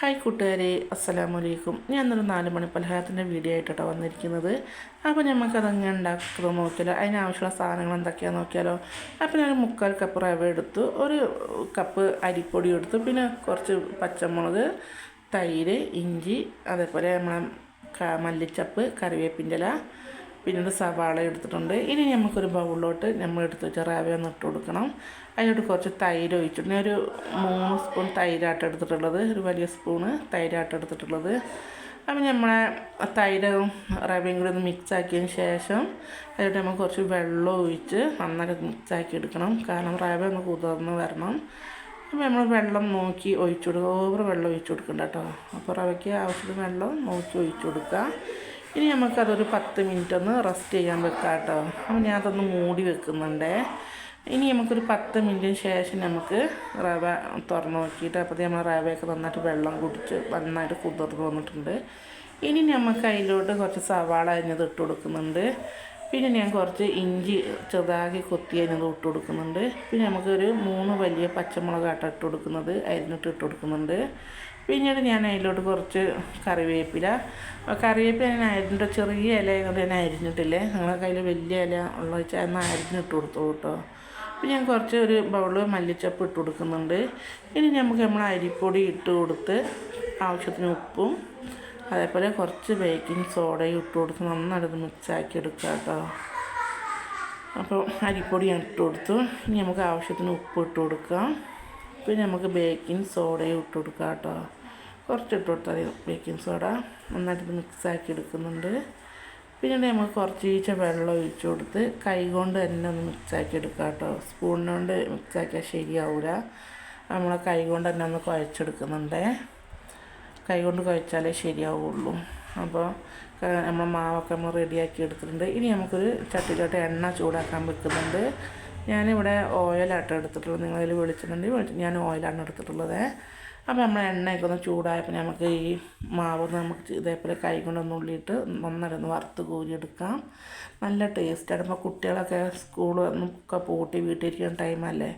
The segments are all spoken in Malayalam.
ഹായ് കൂട്ടുകാരെ അസ്സലാമു അലൈക്കും ഞാൻ ഇന്നൊരു നാല് മണി പലഹാരത്തിന്റെ വീഡിയോ ആയിട്ടോ വന്നിരിക്കുന്നത്. അപ്പോൾ നമുക്കതങ്ങനെ ഉണ്ടാക്കുന്നത് നോക്കിയാലോ? അതിനാവശ്യമുള്ള സാധനങ്ങൾ എന്തൊക്കെയാണെന്ന് നോക്കിയാലോ? അപ്പോൾ ഞാൻ മുക്കാൽ കപ്പ് റവ എടുത്തു. ഒരു കപ്പ് അരിപ്പൊടി എടുത്തു. പിന്നെ കുറച്ച് പച്ചമുളക് തൈര് ഇഞ്ചി അതേപോലെ നമ്മളെ മല്ലിച്ചപ്പ് കറിവേപ്പിന്റെ ഇല പിന്നീട് സവാള എടുത്തിട്ടുണ്ട്. ഇനി നമുക്കൊരു ബൗളിലോട്ട് നമ്മൾ എടുത്ത് വെച്ച റവ ഒന്ന് ഇട്ട് കൊടുക്കണം. അതിലോട്ട് കുറച്ച് തൈര് ഒഴിച്ചിട്ടുണ്ട് ഒരു മൂന്ന് സ്പൂൺ തൈരാട്ട് എടുത്തിട്ടുള്ളത്. ഒരു വലിയ സ്പൂണ് തൈരാട്ട് എടുത്തിട്ടുള്ളത്. അപ്പം നമ്മളെ തൈരും റവയും കൂടി ഒന്ന് മിക്സാക്കിയതിന് ശേഷം അതിലോട്ട് നമുക്ക് കുറച്ച് വെള്ളം ഒഴിച്ച് നന്നായിട്ട് മിക്സാക്കി എടുക്കണം. കാരണം റവ ഒന്ന് കുതിർന്ന് വരണം. അപ്പോൾ നമ്മൾ വെള്ളം നോക്കി ഒഴിച്ചു കൊടുക്കുക ഓവർ വെള്ളം ഒഴിച്ചു കൊടുക്കണ്ട കേട്ടോ അപ്പോൾ റവയ്ക്ക് ആവശ്യത്തിന് വെള്ളം നോക്കി ഒഴിച്ചു കൊടുക്കുക ഇനി നമുക്കതൊരു പത്ത് മിനിറ്റ് ഒന്ന് റെസ്റ്റ് ചെയ്യാൻ വെക്കാം കേട്ടോ അപ്പോൾ ഞാൻ അതൊന്ന് മൂടി വെക്കുന്നുണ്ട്. ഇനി നമുക്കൊരു പത്ത് മിനിറ്റിന് ശേഷം നമുക്ക് റവ തുറന്ന് നോക്കിയിട്ട് അപ്പോൾ നമ്മൾ റവയൊക്കെ നന്നായിട്ട് വെള്ളം കുടിച്ച് നന്നായിട്ട് കുതിർന്ന് വന്നിട്ടുണ്ട്. ഇനി നമുക്ക് അതിലോട്ട് കുറച്ച് സവാള അരിഞ്ഞത് ഇട്ട് കൊടുക്കുന്നുണ്ട്. പിന്നെ ഞാൻ കുറച്ച് ഇഞ്ചി ചെറുതാക്കി കൊത്തി അതിനകത്ത് ഇട്ട് കൊടുക്കുന്നുണ്ട്. പിന്നെ നമുക്കൊരു മൂന്ന് വലിയ പച്ചമുളക് ആട്ട ഇട്ട് കൊടുക്കുന്നത് അരിഞ്ഞിട്ട് ഇട്ട് കൊടുക്കുന്നുണ്ട്. പിന്നീട് ഞാൻ അതിലോട്ട് കുറച്ച് കറിവേപ്പില. കറിവേപ്പില ഞാൻ അരിഞ്ഞിട്ട് ചെറിയ ഇല കൊണ്ട് ഞാൻ അരിഞ്ഞിട്ടില്ലേ? നിങ്ങളെ കയ്യിൽ വലിയ ഇല ഉള്ള വെച്ചാൽ എന്നാൽ അരിഞ്ഞിട്ട് കൊടുത്തു കേട്ടോ. പിന്നെ ഞാൻ കുറച്ച് ഒരു ബൗൾ മല്ലിച്ചപ്പ് ഇട്ട് കൊടുക്കുന്നുണ്ട്. ഇനി നമുക്ക് നമ്മൾ അരിപ്പൊടി ഇട്ട് കൊടുത്ത് ആവശ്യത്തിന് ഉപ്പും അതേപോലെ കുറച്ച് ബേക്കിംഗ് സോഡയും ഇട്ട് കൊടുത്ത് നന്നായിട്ട് മിക്സ് ആക്കി എടുക്കുക കേട്ടോ. അപ്പോൾ അരിപ്പൊടി ഞാൻ ഇട്ട് കൊടുത്തു. ഇനി നമുക്ക് ആവശ്യത്തിന് ഉപ്പ് ഇട്ട് കൊടുക്കാം പിന്നെ നമുക്ക് ബേക്കിംഗ് സോഡയും ഇട്ട് കൊടുക്കാം കേട്ടോ. കുറച്ച് ഇട്ട് കൊടുത്താൽ മതി ബേക്കിംഗ് സോഡ നന്നായിട്ട് മിക്സ് ആക്കി എടുക്കുന്നുണ്ട്. പിന്നെ നമുക്ക് കുറച്ച് ഈച്ച വെള്ളം ഒഴിച്ചു കൊടുത്ത് കൈ കൊണ്ട് തന്നെ ഒന്ന് മിക്സ് ആക്കി എടുക്കാം കേട്ടോ. സ്പൂണിനോണ്ട് മിക്സ് ആക്കിയാൽ ശരിയാവില്ല നമ്മളെ കൈ കൊണ്ട് തന്നെ ഒന്ന് കുഴച്ചെടുക്കുന്നുണ്ടേ. കൈ കൊണ്ട് കുഴച്ചാലേ ശരിയാവുള്ളൂ. അപ്പോൾ നമ്മൾ മാവൊക്കെ നമ്മൾ റെഡിയാക്കി എടുത്തിട്ടുണ്ട്. ഇനി നമുക്കൊരു ചട്ടിയിലോട്ട് എണ്ണ ചൂടാക്കാൻ വെക്കുന്നുണ്ട്. ഞാനിവിടെ ഓയിലാട്ടോ എടുത്തിട്ടുള്ളത്. നിങ്ങളതിൽ വിളിച്ചിട്ടുണ്ടെങ്കിൽ ഞാൻ ഓയിലാണ് എടുത്തിട്ടുള്ളത്. അപ്പോൾ നമ്മൾ എണ്ണയൊക്കെ ഒന്ന് ചൂടായപ്പോൾ നമുക്ക് ഈ മാവ് നമുക്ക് ഇതേപോലെ കൈ കൊണ്ടൊന്ന് ഉള്ളിയിട്ട് നന്നായിട്ടൊന്ന് വറുത്ത് കോരിയെടുക്കാം. നല്ല ടേസ്റ്റ് ടേസ്റ്റാണ്. അപ്പോൾ കുട്ടികളൊക്കെ സ്കൂളൊക്കെ പൂട്ടി വീട്ടിലിരിക്കുന്ന ടൈമല്ലേ?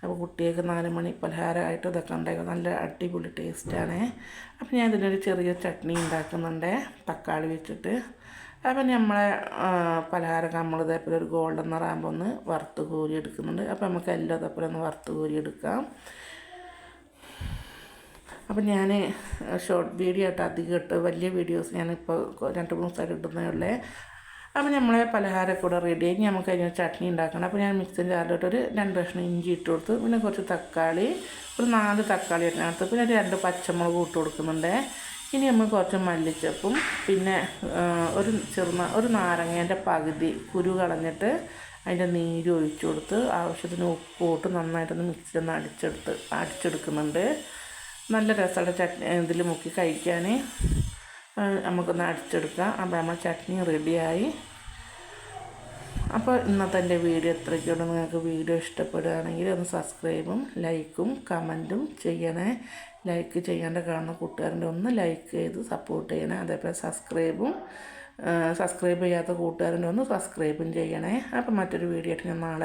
അപ്പോൾ കുട്ടികൾക്ക് നാല് മണി പലഹാരമായിട്ട് ഇതൊക്കെ ഉണ്ടാക്കുക നല്ല അടിപൊളി ടേസ്റ്റാണ്. അപ്പോൾ ഞാൻ ഇതിനൊരു ചെറിയ ചട്നി ഉണ്ടാക്കുന്നുണ്ട്. തക്കാളി വെച്ചിട്ട്. അപ്പം നമ്മളെ പലഹാരമൊക്കെ നമ്മൾ ഇതേപോലെ ഒരു ഗോൾഡൻ നിറാകുമ്പോൾ ഒന്ന് വറുത്ത് കോരി എടുക്കുന്നുണ്ട്. അപ്പോൾ നമുക്ക് എല്ലാം ഇതേപോലെ ഒന്ന് വറുത്ത് കോരി എടുക്കാം. അപ്പം ഞാൻ ഷോർട്ട് വീഡിയോ ആയിട്ട് അധികം ഇട്ട് വലിയ വീഡിയോസ് ഞാനിപ്പോൾ രണ്ട് മൂന്ന് ദിവസമായിട്ട് ഇടുന്നേ ഉള്ളേ. അപ്പോൾ നമ്മളെ പലഹാരം കൂടെ റെഡി ആയി. നമുക്ക് അതിന് ചട്നി ഉണ്ടാക്കണം. അപ്പോൾ ഞാൻ മിക്സിന്റെ ജാറിലോട്ട് ഒരു രണ്ട് കഷ്ണം ഇഞ്ചി ഇട്ട് കൊടുത്തു. പിന്നെ കുറച്ച് തക്കാളി ഒരു നാല് തക്കാളി ഇട്ടിനകത്ത് പിന്നെ രണ്ട് പച്ചമുളക് ഇട്ട് കൊടുക്കുന്നുണ്ട്. ഇനി നമ്മൾ കുറച്ച് മല്ലിച്ചപ്പും പിന്നെ ഒരു ചെറുന ഒരു നാരങ്ങേന്റെ പകുതി കുരു കളഞ്ഞിട്ട് അതിന്റെ നീര് ഒഴിച്ചു കൊടുത്ത് ആവശ്യത്തിന് ഉപ്പ് ഇട്ട് നന്നായിട്ടൊന്ന് മിക്സിയിൽ ഒന്ന് അടിച്ചെടുത്ത് അടിച്ചെടുക്കുന്നുണ്ട്. നല്ല രസമുള്ള ചട്നി ഇതിൽ മുക്കി കഴിക്കാൻ നമുക്കൊന്ന് അടിച്ചെടുക്കാം. അപ്പോൾ നമ്മൾ ചട്നി റെഡിയായി. അപ്പോൾ ഇന്നത്തെ എന്റെ വീഡിയോ എത്രയ്ക്കുണ്ട് നിങ്ങൾക്ക് വീഡിയോ ഇഷ്ടപ്പെടുകയാണെങ്കിൽ ഒന്ന് സബ്സ്ക്രൈബും ലൈക്കും കമന്റും ചെയ്യണേ. ലൈക്ക് ചെയ്യേണ്ട കാണുന്ന കൂട്ടുകാരന്റെ ഒന്ന് ലൈക്ക് ചെയ്ത് സപ്പോർട്ട് ചെയ്യണേ. അതേപോലെ സബ്സ്ക്രൈബും സബ്സ്ക്രൈബ് ചെയ്യാത്ത കൂട്ടുകാരന്റെ ഒന്ന് സബ്സ്ക്രൈബും ചെയ്യണേ. അപ്പോൾ മറ്റൊരു വീഡിയോ ആയിട്ട് ഞാൻ നാളെ